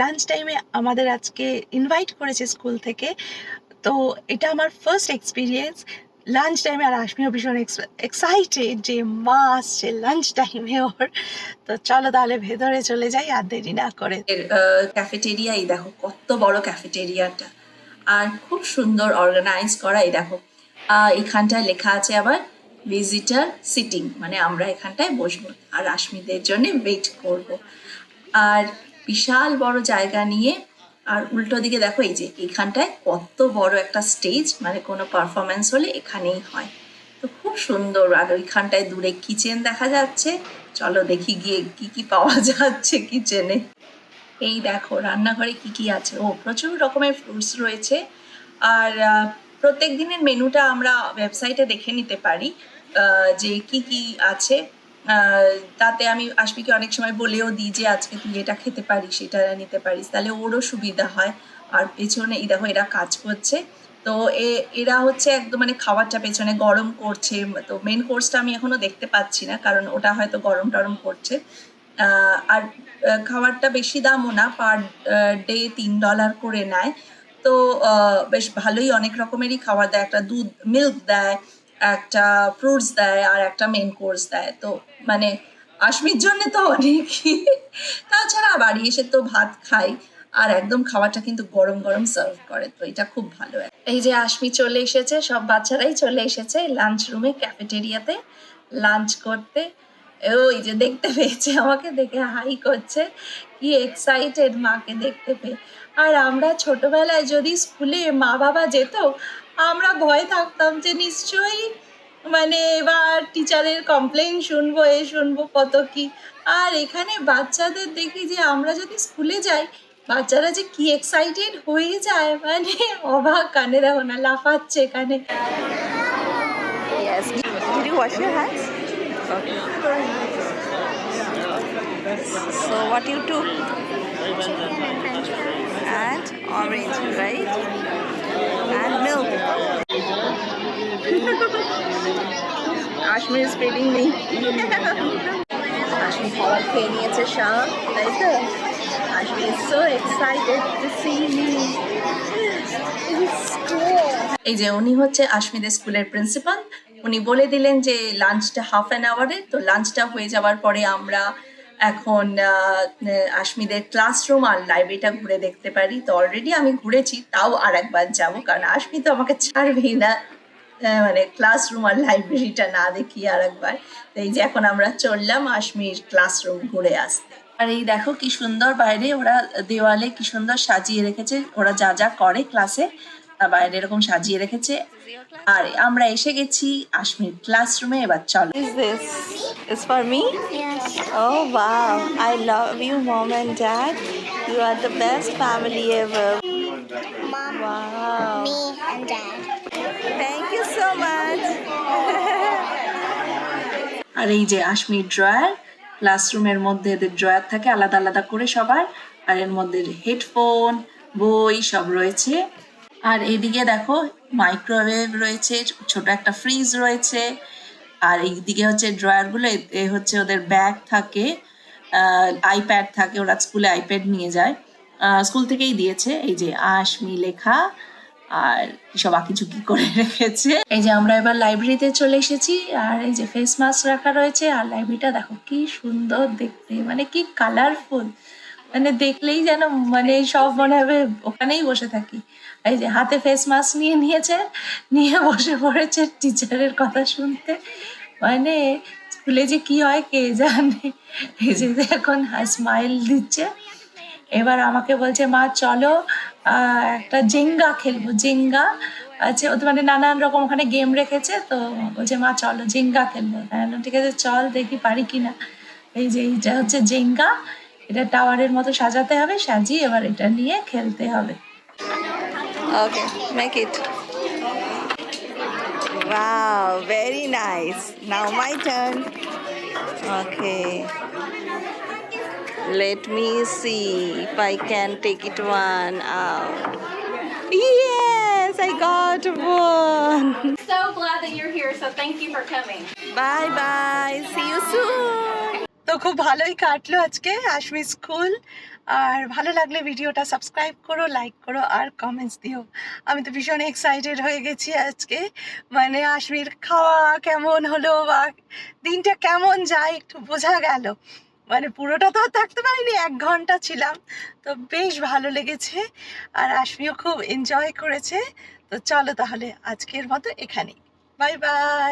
Lunch টাইমে আমাদের আজকে ইনভাইট করেছে স্কুল থেকে। তো এটা আমার ফার্স্ট এক্সপিরিয়েন্স লাঞ্চ টাইমে আর আশমিও ভীষণ এক্সাইটেড যে, মা আসছে লাঞ্চ টাইমে ওর। তো চলো তাহলে ভেতরে চলে যাই আর দেরি না করে। ক্যাফেটেরিয়া এই দেখো, কত বড় ক্যাফেটেরিয়াটা আর খুব সুন্দর অর্গানাইজ করা এই দেখো। এখানটায় লেখা আছে আবার ভিজিটার সিটিং মানে আমরা এখানটায় বসবো। আর রাশ্মিদের জন্য ওয়েট করব। আর বিশাল বড় জায়গা নিয়ে। আর উল্টো দিকে দেখো, এই যে এখানটায় কত বড় একটা স্টেজ মানে কোনো পারফরমেন্স হলে এখানেই হয়। তো খুব সুন্দর। আর ওইখানটায় দূরে কিচেন দেখা যাচ্ছে। চলো দেখি গিয়ে কি কি পাওয়া যাচ্ছে কিচেনে এই দেখো, রান্নাঘরে কি কি আছে? ও, প্রচুর রকমের ফ্রুটস রয়েছে। আর প্রত্যেক দিনের মেনুটা আমরা ওয়েবসাইটে দেখে নিতে পারি। যে কি কি আছে। তাতে আমি আশমিকে অনেক সময় বলেও দিই যে, আজকে তুই এটা খেতে পারিস, এটা নিতে পারিস। তাহলে ওরও সুবিধা হয়। আর পেছনে, এই দেখো, এরা কাজ করছে। তো এ, এরা হচ্ছে একদম মানে খাবারটা পেছনে গরম করছে। তো মেন কোর্সটা আমি এখনও দেখতে পাচ্ছি না, কারণ ওটা হয়তো গরম টরম করছে। আর খাবারটা বেশি দামও না পার ডে তিন ডলার করে নেয়। তো বেশ ভালোই অনেক রকমেরই খাবার দেয়। একটা দুধ মিল্ক দেয়। একটা ফ্রুটস দেয় আর একটা মেন কোর্স দেয়। তো মানে আশমির জন্য তো অনেকই তাছাড়া বাড়ি এসে তো ভাত খাই আর একদম খাবারটা কিন্তু গরম গরম সার্ভ করে। তো এটা খুব ভালো। এই যে আশমি চলে এসেছে, সব বাচ্চারাই চলে এসেছে লাঞ্চ রুমে ক্যাফেটেরিয়াতে লাঞ্চ করতে। ওই যে দেখতে পেয়েছে আমাকে, দেখে হাই করছে। কি এক্সাইটেড মাকে দেখতে পেয়ে। আর আমরা ছোটবেলায় যদি স্কুলে মা বাবা যেত আমরা ভয় থাকতাম যে নিশ্চয়ই মানে এবার টিচারের কমপ্লেন শুনব এ শুনব কত কি আর এখানে বাচ্চাদের দেখি যে আমরা যদি স্কুলে যাই বাচ্চারা যে কি এক্সাইটেড হয়ে যায় মানে অবাক কানে দেখো না লাফাচ্ছে এখানে. So what you? And orange, right? And milk. Ashmi is feeding me. Ashmi খাবার খেয়ে নিয়েছে সব তাই Ashmi is so excited to see me. এই যে উনি হচ্ছে আশমিদের স্কুলের প্রিন্সিপাল, উনি বলে দিলেন যে লাঞ্চটা হাফ অ্যান আওয়ারে তো লাঞ্চটা হয়ে যাওয়ার পরে আমরা এখন আশমিদের ক্লাসরুম আর লাইব্রেরিটা ঘুরে দেখতে পারি। তো অলরেডি আমি ঘুরেছি, তাও আর একবার যাব, কারণ আশমি তো আমাকে ছাড়বেই না। মানে ক্লাসরুম আর লাইব্রেরিটা না দেখি আর একবার তো এই যে এখন আমরা চললাম আশমির ক্লাসরুম ঘুরে আসতে। আর এই দেখো কি সুন্দর বাইরে ওরা দেওয়ালে কি সুন্দর সাজিয়ে রেখেছে, ওরা যা যা করে ক্লাসে বাইরে এরকম সাজিয়ে রেখেছে আর আমরা এসে গেছি আশমির ক্লাসরুমে এবার চলো is this? It's for me? Yes. Oh wow. I love you, mom and dad. You are the best family ever. Mom, Wow. me, and Dad. Thank you so much. আর এই যে আশমির ড্রয়ার ক্লাসরুমের মধ্যে এদের ড্রয়ার থাকে আলাদা আলাদা করে সবার আর এর মধ্যে হেডফোন বই সব রয়েছে আর এইদিকে দেখো মাইক্রোওয়েভ রয়েছে, ছোট একটা ফ্রিজ রয়েছে, আর এইদিকে হচ্ছে ড্রয়ারগুলো এ হচ্ছে ওদের ব্যাগ থাকে আইপ্যাড থাকে, ওরা স্কুলে আইপ্যাড নিয়ে যায়। স্কুল থেকেই দিয়েছে, এই যে আশমি লেখা, আর সব আঁকিঝুঁকি করে রেখেছে। এই যে আমরা এবার লাইব্রেরিতে চলে এসেছি, আর এই যে ফেস মাস্ক রাখা রয়েছে, আর লাইব্রেরিটা দেখো কি সুন্দর দেখতে মানে কি কালারফুল মানে দেখলেই যেন মানে সব মনে হবে, ওখানেই বসে থাকি। এই যে হাতে ফেস মাস্ক নিয়ে নিয়েছে, নিয়ে বসে পড়েছে টিচারের কথা শুনতে। মানে স্কুলে যে কি হয় কে জানে? এই যে এখন স্মাইল দিচ্ছে। এবার আমাকে বলছে, মা, চলো একটা জেঙ্গা খেলব। জেঙ্গা আছে ওদের মানে নানান রকম ওখানে গেম রেখেছে, তো বলছে, মা, চলো জেঙ্গা খেলব। ঠিক আছে, চল দেখি পারি কি না এই যে এইটা হচ্ছে জেঙ্গা। এটা টাওয়ারের মতো সাজাতে হবে সাজিয়ে এবার এটা নিয়ে খেলতে হবে Okay, make it. Wow, very nice. Now my turn. Okay. Let me see if I can take it one out. Yes, I got one. so glad that you're here, so thank you for coming. Bye bye. See you soon. তো খুব ভালোই কাটলো আজকে, আশমি school. আর ভালো লাগলে ভিডিওটা subscribe করো like করো আর কমেন্টস দিও। আমি তো ভীষণ এক্সাইটেড হয়ে গেছি আজকে। মানে আশমির খাওয়া কেমন হলো বা দিনটা কেমন যায় একটু বোঝা গেল। মানে পুরোটা তো আর থাকতে পারিনি, এক ঘণ্টা ছিলাম। তো বেশ ভালো লেগেছে। আর আশমিও খুব এনজয় করেছে। তো চলো তাহলে আজকের মতো এখানেই। Bye bye